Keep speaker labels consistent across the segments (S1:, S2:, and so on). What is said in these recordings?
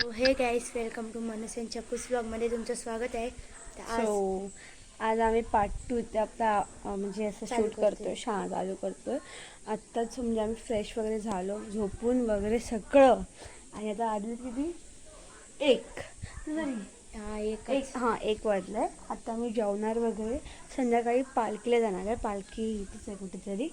S1: Hey guys welcome to Manas and Chakkus ब्लॉगमध्ये तुमचं स्वागत आहे. तर आज
S2: सो आज आम्ही पार्ट टू आपला अं, म्हणजे असं
S1: चालू
S2: शूट
S1: करतोय.
S2: करतोय शा चालू करतोय. आत्ताच म्हणजे आम्ही फ्रेश वगैरे झालो झोपून वगैरे सगळं. आणि आता आधी किती एक.
S1: हा एक
S2: एक हां एक वाजलाय. आता आम्ही जेवणार वगैरे. संध्याकाळी पालखीला जाणार आहे. पालखी इथेच आहे कुठेतरी.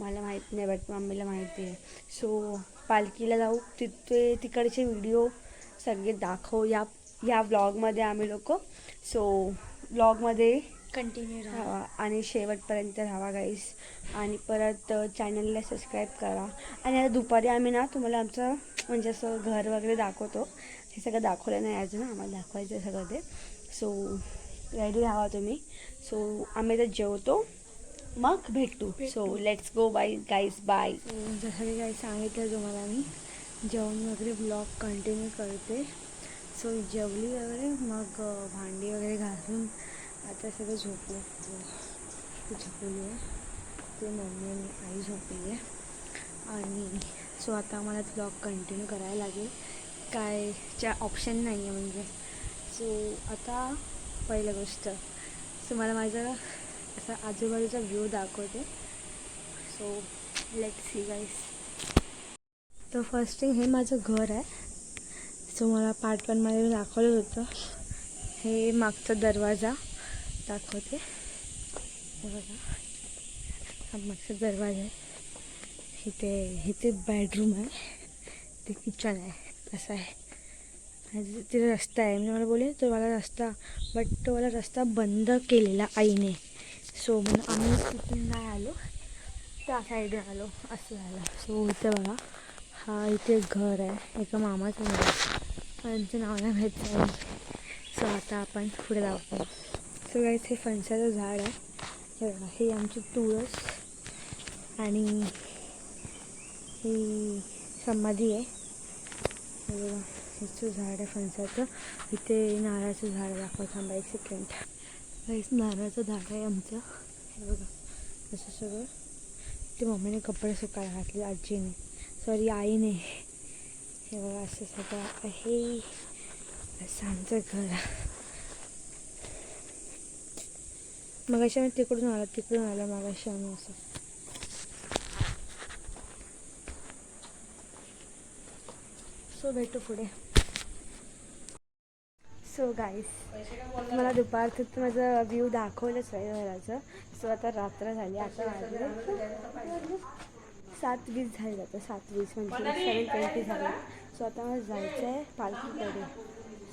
S2: मला माहीत नाही बट मम्मीला माहिती आहे. सो पालखीला जाऊ. तिथे तिकडचे व्हिडिओ सगळे दाखवू. या या ब्लॉगमध्ये आम्ही लोक. सो ब्लॉगमध्ये
S1: कंटिन्यू राहा.
S2: राहा आणि शेवटपर्यंत राहा गाईस आणि परत चॅनलला सबस्क्राईब करा. आणि आता दुपारी आम्ही ना तुम्हाला आमचं म्हणजे असं घर वगैरे दाखवतो. हे सगळं दाखवलं नाही अजून. आम्हाला दाखवायचं सगळं ते. सो रेडी राहा तुम्ही. सो आम्ही तर जेवतो. मग भेटू. So let's go bye guys bye
S1: जसं की काही सांगितलं तुम्हाला मी. जेवण वगैरे ब्लॉग कंटिन्यू करते. सो जेवली वगैरे मग भांडी वगैरे घासून आता सगळं झोपलं झोपली आहे. ते मम्मी आणि आई झोपली आहे. आणि सो आता मला ब्लॉग कंटिन्यू करायला लागेल. काय च्या ऑप्शन नाही आहे म्हणजे. सो आता पहिलं गोष्ट. सो मला माझं असा आजूबाजूचा व्ह्यू दाखवते. सो लेट सी गाईस तर फर्स्ट थिंग हे माझं घर आहे. सो मला पार्ट वनमध्ये दाखवलं होतं. हे मागचा दरवाजा दाखवते. बघा. हा मागचा दरवाजा आहे. इथे इथे बेडरूम आहे. ते किचन आहे. असं आहे. आणि तिथे रस्ता आहे. म्हणजे मला बोले तो मला रस्ता. बट तो मला रस्ता बंद केलेला आईने. सो म्हणून आम्ही तिथून नाही आलो. त्या साईडला आलो. असं झालं. सो इथे बघा. हा इथे घर आहे. एका मामाचं घर त्यांचं नाव नाही माहीत आहे सो आता आपण पुढे जाऊ. सो इथे हे फणसाचं झाड आहे. हे आमची तुळस आणि ही समाधी आहे. ह्याचं झाड आहे फणसाचं. इथे नारळाचं झाड दाखव थांबा एक सेकंड गाईस नारळाचं झाड आहे आमचं. हे बघा असं सगळं. ते मम्मीने कपडे सुकायला घातले आजीने. सॉरी आईने हे बघा असं सगळं आहे. असं आमचं घर. मग अशा मी तिकडून आला तिकडून आला मग अशा आम्ही असं. सो भेटू पुढे. सो गाईस मला दुपारचं तर माझं व्ह्यू दाखवलंच आहे घराचं. सो आता रात्र झाली आता सात वीस झाले आता सात वीस म्हणजे सेवन ट्वेंटी झाले. सो आता मला जायचं आहे पालखीकडे.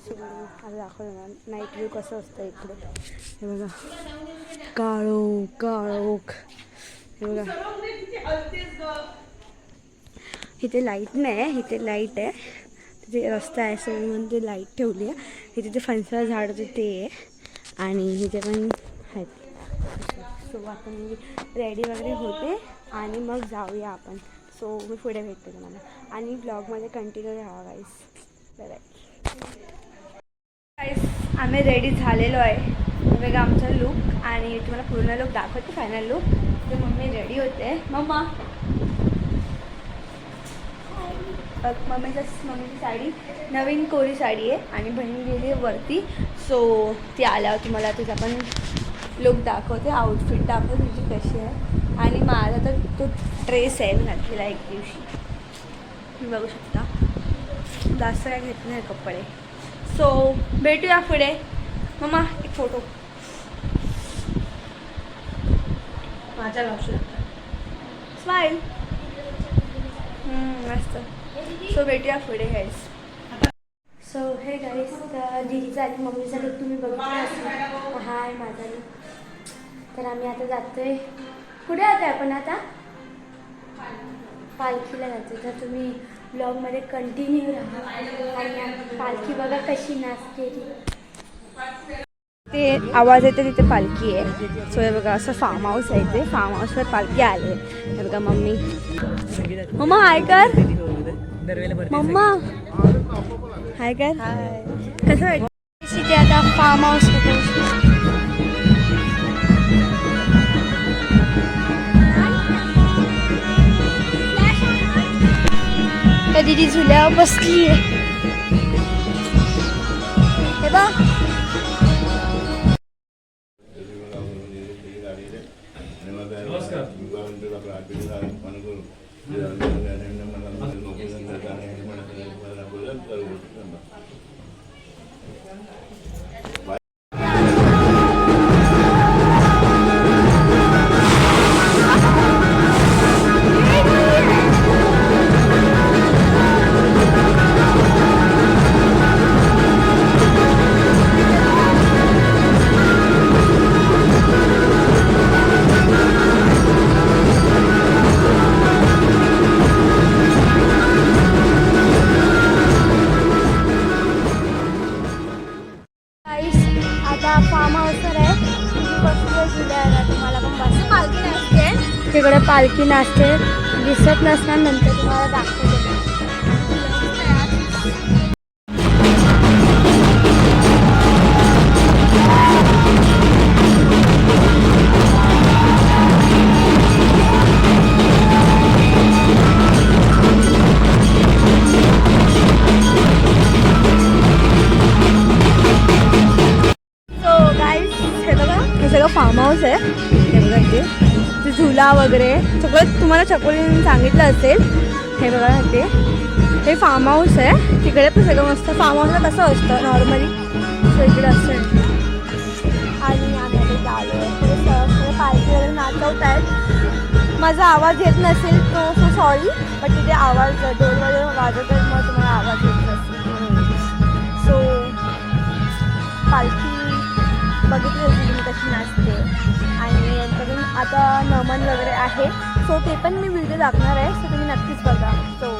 S1: सो आता दाखवलं ना नाईट व्ह्यू कसं असतं इकडे. हे बघा. काळो काळोख. हे बघा. इथे लाइट नाही आहे इथे लाइट आहे. तिथे रस्ता आहे सो म्हणून ते लाइट ठेवली आहे. इथे ते फणसाचं झाड होतं ते आहे. आणि इथे पण आहेत. सो आता मी रेडी वगैरे होते. आणि मग जाऊया आपण. सो मी पुढे भेटते तुम्हाला. आणि ब्लॉगमध्ये कंटिन्यू राहा गाईस गाईस आम्ही रेडी झालेलो आहे. वेगळा आमचा लुक आणि तुम्हाला पूर्ण लुक दाखवते फायनल लुक तर मम्मी रेडी होते. मम्मा. मम्मीचा मम्मीची साडी नवीन कोरी साडी आहे आणि बहीण गेली आहे वरती. सो ती आल्यावर तुम्हाला तिचा पण लुक दाखवते. आउटफिट दाखवते तिची कशी आहे. आणि माझा तर तो ड्रेस आहे मी घातलेला एक दिवशी. तुम्ही बघू शकता. जास्त काय घेत नाही कपडे. सो भेटूया पुढे. मम्मा एक फोटो माझ्या लावू लागतात स्माईल मस्त. सो भेटूया पुढे गाईस सो हे गाईस तर दिदीचा आणि मम्मीचा लुक तुम्ही बघितला असेल. हा आहे माझा लुक तर आम्ही आता जातोय कुठे जातोय आपण आता? पालखीला जातो तर तुम्ही ब्लॉगमध्ये कंटिन्यू राहा. आणि पालखी बघा कशी नाचते ती
S2: ते आवाज येते तिथे पालखी आहे. सो हे बघा असं फार्म हाऊस आहे ते. फार्म हाऊसवर पालखी आले हे बघा मम्मी. मम्मा हाय कर. मम्मा. हाय कर. कसं वाटतं
S1: आता farm house
S2: Deniz que... É bom? पालखी नाचते. दिसत नसणार नंतर तुम्हाला दाखवते. हे बघा हे सगळं फार्म हाऊस आहे. झुला वगैरे सगळं तुम्हाला चकोलीने सांगितलं असेल. हे बघा ते हे फार्म हाऊस आहे. तिकडे पण सगळं मस्त. फार्म हाऊसला कसं असतं? नॉर्मली इकडे असं आणि आम्ही आलो. पार्टी वगैरे नाचवत आहेत माझा आवाज येत नसेल तो सो सॉरी बट तिथे आवाज ढोल वगैरे वाजत आहेत मग तुम्हाला आवाज येत नसेल. सो पालखी बघितली होती मी कशी नाचते. आता नमन वगैरे आहे. सो ते पण मी व्हिडिओ दाखवणार आहे. सो तुम्ही नक्कीच बघा. सो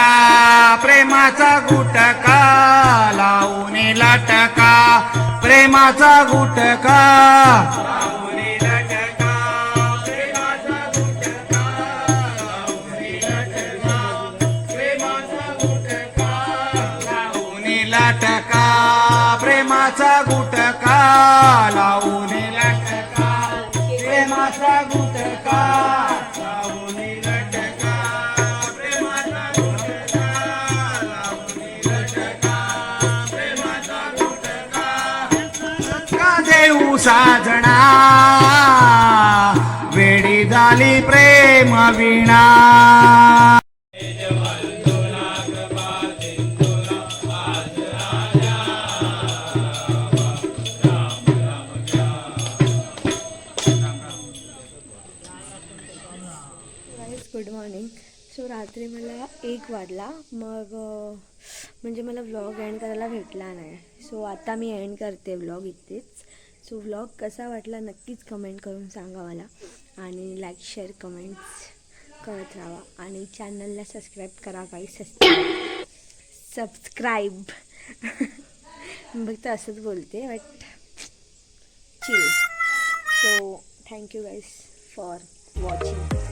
S3: लाटका. प्रेमाचा गुटका लावून लाटका. प्रेमाचा गुटका लावणी लाटका. प्रेमाचा गुटका लावून देऊ साजना वेडी झाली प्रेम विणा.
S2: गुड मॉर्निंग सो
S1: रात्री मला एक वाजला. मग म्हणजे मला व्लॉग एंड करायला भेटला नाही. सो आता मी एंड करते व्लॉग इथेच सो व्लॉग कसा वाटला नक्कीच कमेंट करून सांगा मला आणि लाईक शेअर कमेंट्स करत राहा. आणि चॅनलला सबस्क्राईब करा काही सबस्क्राईब सबस्क्राईब तर असंच बोलते but chill so thank you guys for watching